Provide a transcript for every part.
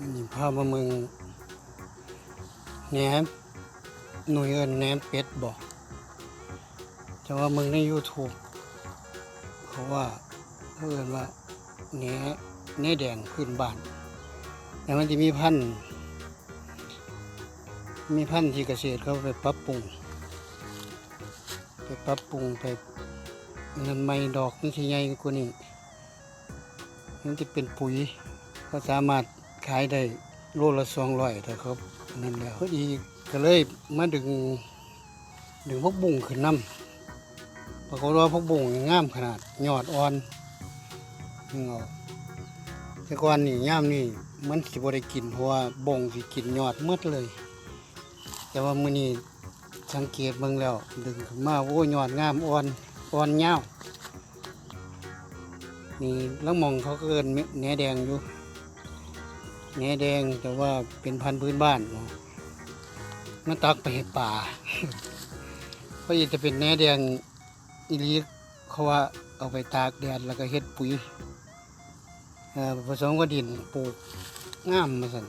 นี่พามาเมืองแหนมหน่วยเอินแหนมเป็ดบอกแต่ว่ามืองใน YouTube เขาว่าเขาเอินว่าแหนแหนแดงพื้นบ้าน แต่มันจะมีพันธุ์มีพันธุ์ที่เกษตรเขาไปปรับปรุง ไปปรับปรุงไปนนั้นไม่ดอกนี่ใหญ่กว่านี้มันจะเป็นปุ๋ยก็สามารถ ขายได้โลละสองร้อยแต่ครับนั่นแหล้วพอดีก็เลยมาดึงดึงพวกบุ้งขึ้นน้ำปรากฏว่าพวกบุ้งงามขนาดยอดอ่อนนึงเอาแต่ก่อนนี่ย่ามนี่มันสิบได้กินเพราะว่าบงสิกินยอดหมดเลย แต่ว่ามื้อนี้สังเกตเบิ่งแล้ว ดึงขึ้นมาโอ้ยอดงามอ่อนอ่อนยาวนี่ลังมองเขาเอิ้นแหนแดงอยู่ แหนแดงแต่ว่าเป็นพันธุ์พื้นบ้านเนาะมันตักไปให้ป่าเพราะอีจะเป็นแหนแดงอีลีเขาว่าเอาไปตากแดดแล้วก็เฮ็ดปุ๋ยผสมกับดินปลูกงามมาสัน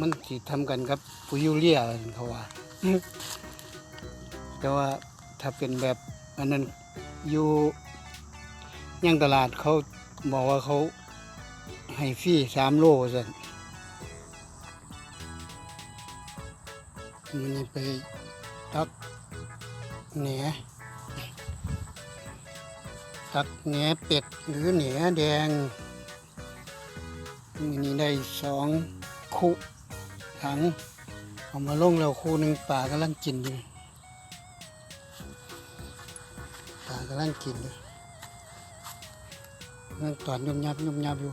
มันสิทำกันกับปุ๋ยยูเรียว่าซั่นเขาว่าแต่ว่าถ้าเป็นแบบอันนั้นอยู่ยังตลาดเขาบอกว่าเขาให้ฟรีสามโลสัน มันนี่ไปตักแหนตักแหนเป็ดหรือแหนแดงมันนี่ได้สองคู่ถังเอามาลงแล้วคู่หนึ่งป่ากำลังกินอยู่ป่ากำลังกินอยู่นั่งตอนยุบยับยุบยับอยู่